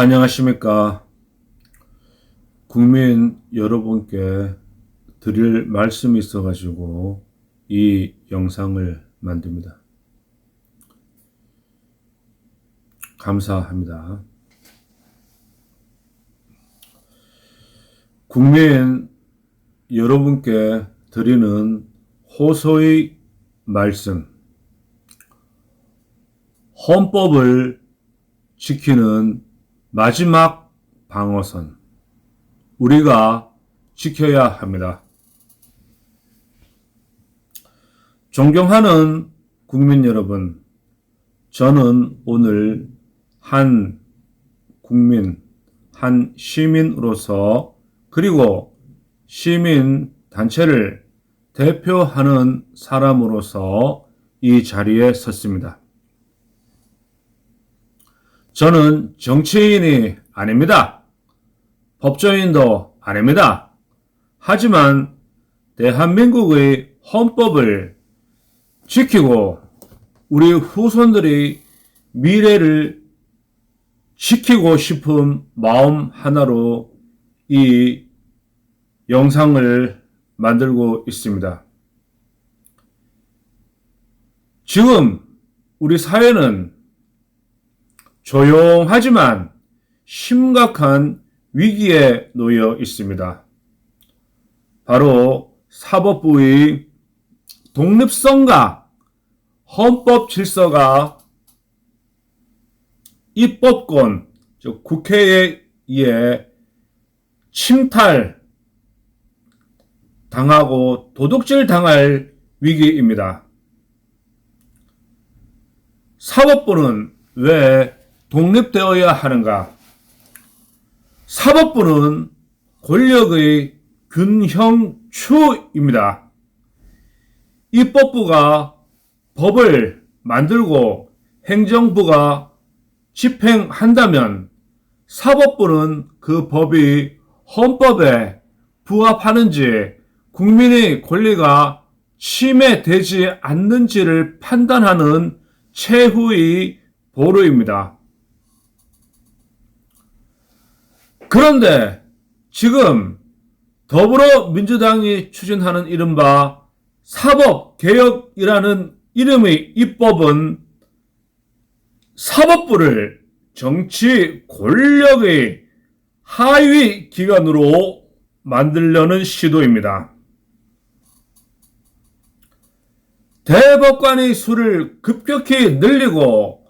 안녕하십니까. 국민 여러분께 드릴 말씀이 있어가지고 이 영상을 만듭니다. 감사합니다. 국민 여러분께 드리는 호소의 말씀. 헌법을 지키는 마지막 방어선. 우리가 지켜야 합니다. 존경하는 국민 여러분, 저는 오늘 한 국민, 한 시민으로서 그리고 시민 단체를 대표하는 사람으로서 이 자리에 섰습니다. 저는 정치인이 아닙니다. 법조인도 아닙니다. 하지만 대한민국의 헌법을 지키고 우리 후손들의 미래를 지키고 싶은 마음 하나로 이 영상을 만들고 있습니다. 지금 우리 사회는 조용하지만 심각한 위기에 놓여 있습니다. 바로 사법부의 독립성과 헌법 질서가 입법권, 즉 국회에 의해 침탈 당하고 도둑질 당할 위기입니다. 사법부는 왜 독립되어야 하는가? 사법부는 권력의 균형추입니다. 입법부가 법을 만들고 행정부가 집행한다면 사법부는 그 법이 헌법에 부합하는지 국민의 권리가 침해되지 않는지를 판단하는 최후의 보루입니다. 그런데 지금 더불어민주당이 추진하는 이른바 사법개혁이라는 이름의 입법은 사법부를 정치 권력의 하위 기관으로 만들려는 시도입니다. 대법관의 수를 급격히 늘리고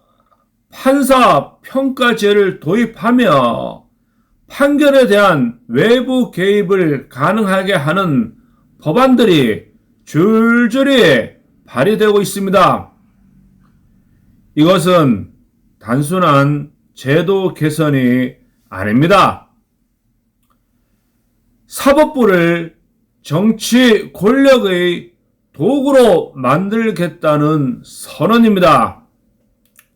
판사 평가제를 도입하며 판결에 대한 외부 개입을 가능하게 하는 법안들이 줄줄이 발의되고 있습니다. 이것은 단순한 제도 개선이 아닙니다. 사법부를 정치 권력의 도구로 만들겠다는 선언입니다.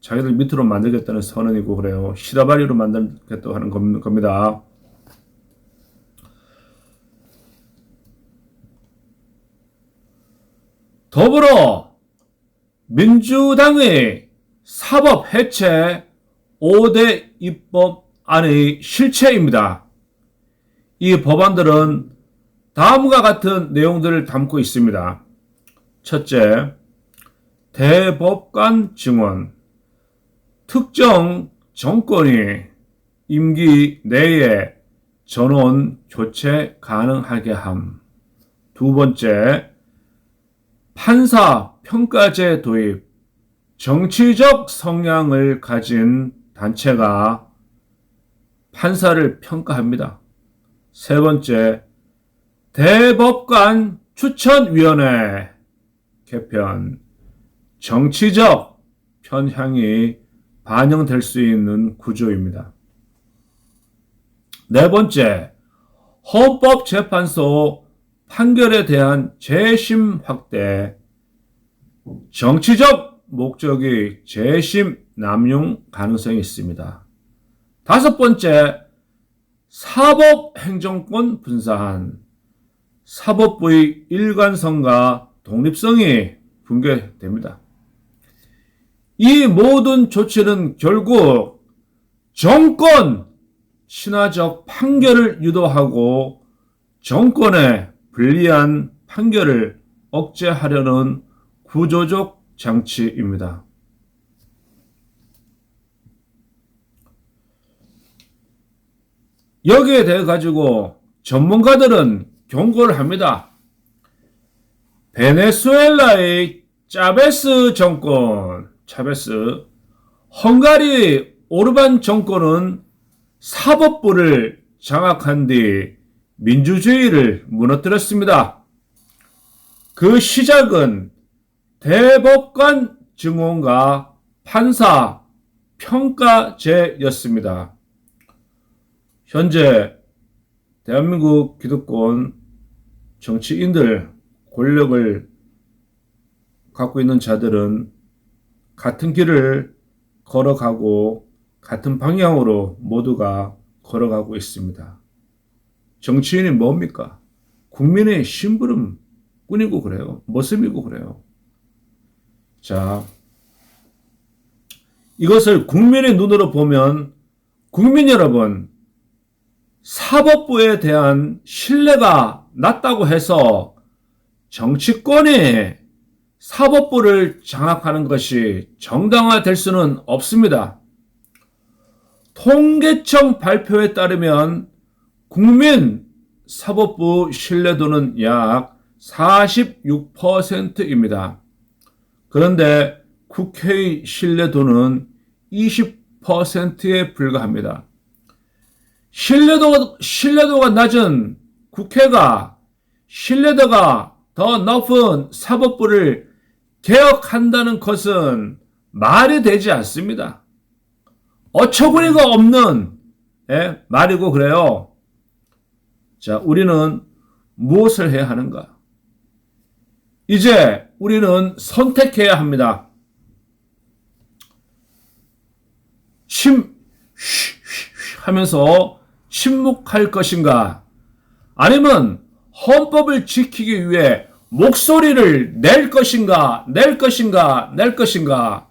자기들 밑으로 만들겠다는 선언이고 그래요. 시다바리로 만들겠다고 하는 겁니다. 더불어 민주당의 사법 해체 5대 입법안의 실체입니다. 이 법안들은 다음과 같은 내용들을 담고 있습니다. 첫째, 대법관 증원. 특정 정권이 임기 내에 전원 교체 가능하게 함. 두 번째, 판사 평가제 도입. 정치적 성향을 가진 단체가 판사를 평가합니다. 세 번째, 대법관 추천위원회 개편. 정치적 편향이 반영될 수 있는 구조입니다. 네 번째, 헌법재판소 판결에 대한 재심 확대, 정치적 목적의 재심 남용 가능성이 있습니다. 다섯 번째, 사법행정권 분사한 사법부의 일관성과 독립성이 붕괴됩니다. 이 모든 조치는 결국 정권 친화적 판결을 유도하고 정권의 불리한 판결을 억제하려는 구조적 장치입니다. 여기에 대해 가지고 전문가들은 경고를 합니다. 베네수엘라의 짜베스 정권, 차베스, 헝가리 오르반 정권은 사법부를 장악한 뒤 민주주의를 무너뜨렸습니다. 그 시작은 대법관 증언과 판사 평가제였습니다. 현재 대한민국 기득권 정치인들 권력을 갖고 있는 자들은 같은 길을 걸어가고 같은 방향으로 모두가 걸어가고 있습니다. 정치인이 뭡니까? 국민의 심부름 뿐이고 그래요. 모습이고 그래요. 자, 이것을 국민의 눈으로 보면 국민 여러분, 사법부에 대한 신뢰가 낮다고 해서 정치권이 사법부를 장악하는 것이 정당화될 수는 없습니다. 통계청 발표에 따르면 국민 사법부 신뢰도는 약 46%입니다. 그런데 국회의 신뢰도는 20%에 불과합니다. 신뢰도, 신뢰도가 낮은 국회가 신뢰도가 더 높은 사법부를 개혁한다는 것은 말이 되지 않습니다. 어처구니가 없는 예, 말이고 그래요. 자, 우리는 무엇을 해야 하는가? 이제 우리는 선택해야 합니다. 침, 하면서 침묵할 것인가? 아니면 헌법을 지키기 위해 목소리를 낼 것인가, 낼 것인가, 낼 것인가.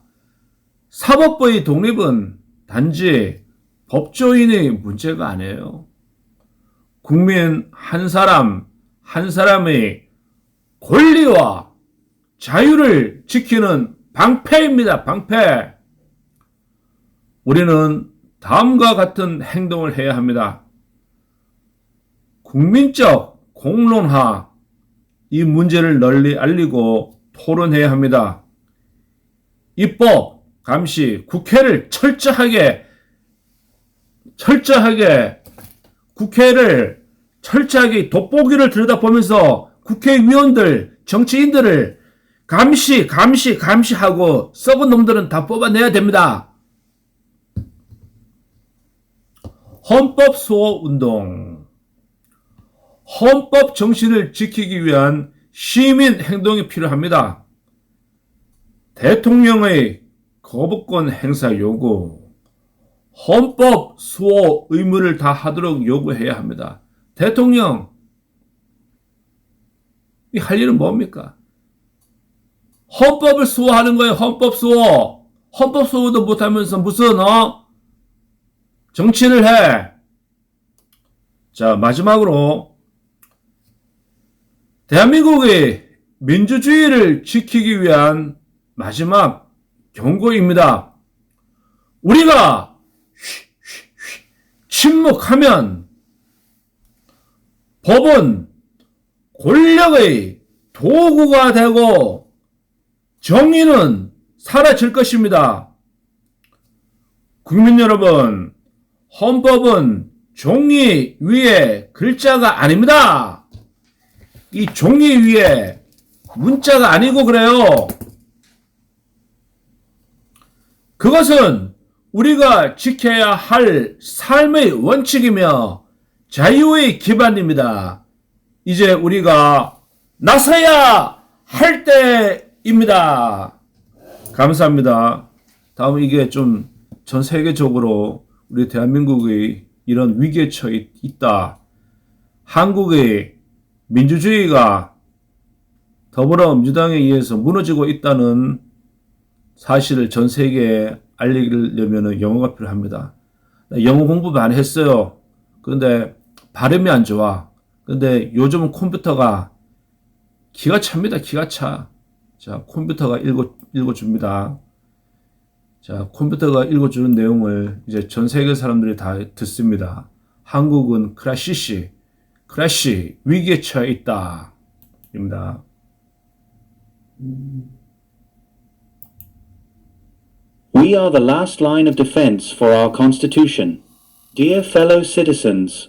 사법부의 독립은 단지 법조인의 문제가 아니에요. 국민 한 사람, 한 사람의 권리와 자유를 지키는 방패입니다. 방패. 우리는 다음과 같은 행동을 해야 합니다. 국민적 공론화, 이 문제를 널리 알리고 토론해야 합니다. 입법, 감시, 국회를 철저하게, 철저하게, 국회를 철저하게 돋보기를 들여다보면서 국회의원들, 정치인들을 감시, 감시, 감시하고 썩은 놈들은 다 뽑아내야 됩니다. 헌법 수호 운동. 헌법 정신을 지키기 위한 시민 행동이 필요합니다. 대통령의 거부권 행사 요구, 헌법 수호 의무를 다 하도록 요구해야 합니다. 대통령, 이 할 일은 뭡니까? 헌법을 수호하는 거예요. 헌법 수호. 헌법 수호도 못하면서 무슨 어 정치를 해. 자 마지막으로 대한민국의 민주주의를 지키기 위한 마지막 경고입니다. 우리가 침묵하면 법은 권력의 도구가 되고 정의는 사라질 것입니다. 국민 여러분, 헌법은 종이 위에 글자가 아닙니다. 이 종이 위에 문자가 아니고 그래요. 그것은 우리가 지켜야 할 삶의 원칙이며 자유의 기반입니다. 이제 우리가 나서야 할 때입니다. 감사합니다. 다음 이게 좀 전 세계적으로 우리 대한민국의 이런 위기에 처해 있다. 한국의 민주주의가 더불어민주당에 의해서 무너지고 있다는 사실을 전 세계에 알리려면 영어가 필요합니다. 나 영어 공부 많이 했어요. 근데 발음이 안 좋아. 근데 요즘은 컴퓨터가 기가 찹니다. 기가 차. 자, 컴퓨터가 읽어, 읽어줍니다. 자, 컴퓨터가 읽어주는 내용을 이제 전 세계 사람들이 다 듣습니다. 한국은 크라시시, 크래시, 위기에 처해 있다. 입니다. We are the last line of defense for our Constitution. Dear fellow citizens,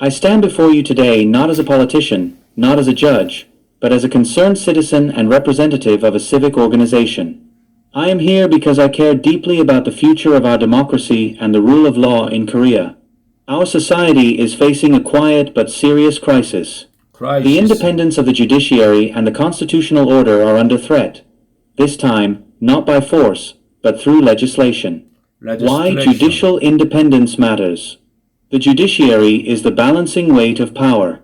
I stand before you today not as a politician, not as a judge, but as a concerned citizen and representative of a civic organization. I am here because I care deeply about the future of our democracy and the rule of law in Korea. Our society is facing a quiet but serious crisis. crisis. The independence of the judiciary and the constitutional order are under threat. This time, not by force, but through legislation. legislation. Why judicial independence matters. The judiciary is the balancing weight of power.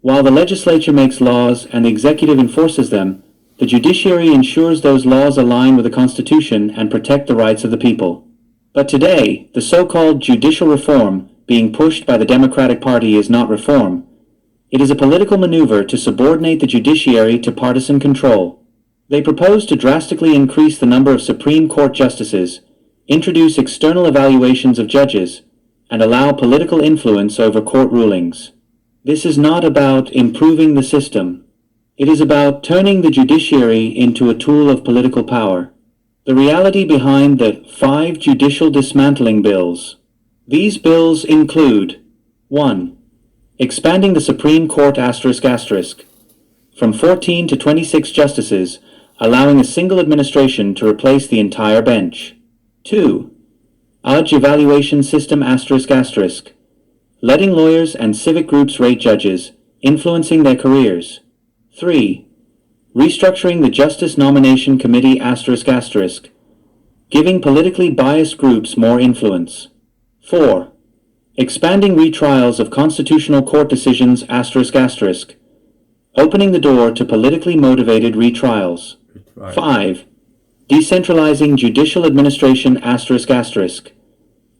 While the legislature makes laws and the executive enforces them, the judiciary ensures those laws align with the Constitution and protect the rights of the people. But today, the so-called judicial reform being pushed by the Democratic Party is not reform. It is a political maneuver to subordinate the judiciary to partisan control. They propose to drastically increase the number of Supreme Court justices, introduce external evaluations of judges, and allow political influence over court rulings. This is not about improving the system. It is about turning the judiciary into a tool of political power. The reality behind the five judicial dismantling bills. These bills include 1. Expanding the Supreme Court asterisk asterisk from 14 to 26 justices, allowing a single administration to replace the entire bench. 2. Udge Evaluation System asterisk asterisk, letting lawyers and civic groups rate judges, influencing their careers. 3. Restructuring the Justice Nomination Committee asterisk asterisk, giving politically biased groups more influence. 4. Expanding retrials of constitutional court decisions asterisk asterisk, opening the door to politically motivated retrials. Right. 5. Decentralizing judicial administration asterisk asterisk,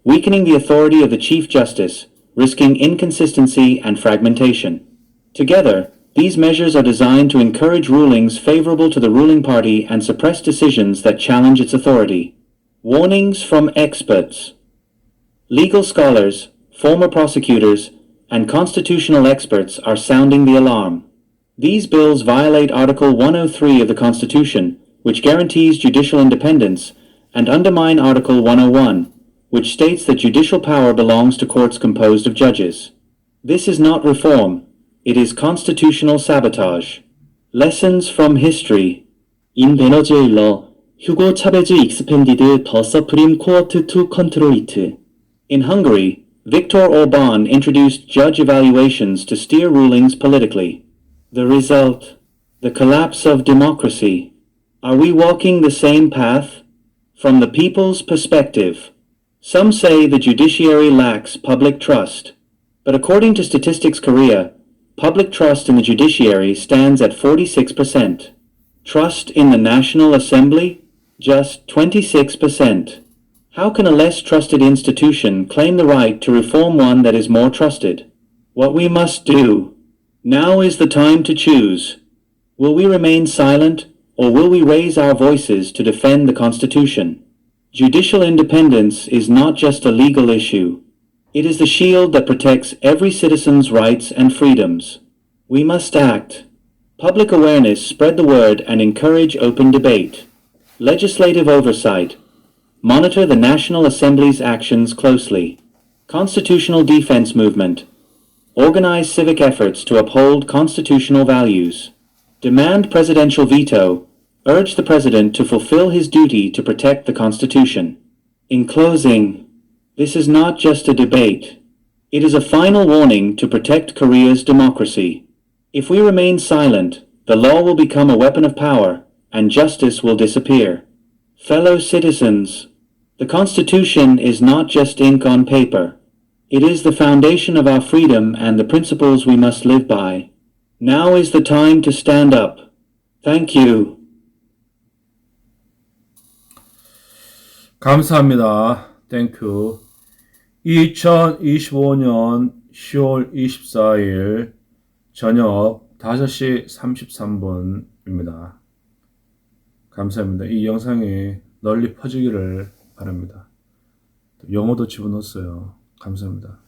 weakening the authority of the Chief Justice, risking inconsistency and fragmentation. Together, these measures are designed to encourage rulings favorable to the ruling party and suppress decisions that challenge its authority. Warnings from experts. Legal scholars, former prosecutors, and constitutional experts are sounding the alarm. These bills violate Article 103 of the Constitution, which guarantees judicial independence, and undermine Article 101, which states that judicial power belongs to courts composed of judges. This is not reform, it is constitutional sabotage. Lessons from history. 인 베너즈일러 휴고 차베즈 익스펜디드 더 서프림 코어트 투 컨트롤 이트 In Hungary, Viktor Orban introduced judge evaluations to steer rulings politically. The result? The collapse of democracy. Are we walking the same path? From the people's perspective, some say the judiciary lacks public trust. But according to Statistics Korea, public trust in the judiciary stands at 46%. Trust in the National Assembly? Just 26%. How can a less trusted institution claim the right to reform one that is more trusted? What we must do. Now is the time to choose. Will we remain silent, or will we raise our voices to defend the Constitution? Judicial independence is not just a legal issue. It is the shield that protects every citizen's rights and freedoms. We must act. Public awareness spread the word and encourage open debate. Legislative oversight. Monitor the National Assembly's actions closely. Constitutional defense movement. Organize civic efforts to uphold constitutional values. Demand presidential veto. Urge the president to fulfill his duty to protect the Constitution. In closing, this is not just a debate. It is a final warning to protect Korea's democracy. If we remain silent, the law will become a weapon of power, and justice will disappear. Fellow citizens, the Constitution is not just ink on paper. It is the foundation of our freedom and the principles we must live by. Now is the time to stand up. Thank you. 감사합니다. 땡큐. 2025년 10월 24일 저녁 5시 33분입니다. 감사합니다. 이 영상이 널리 퍼지기를 바랍니다. 영어도 집어넣었어요. 감사합니다.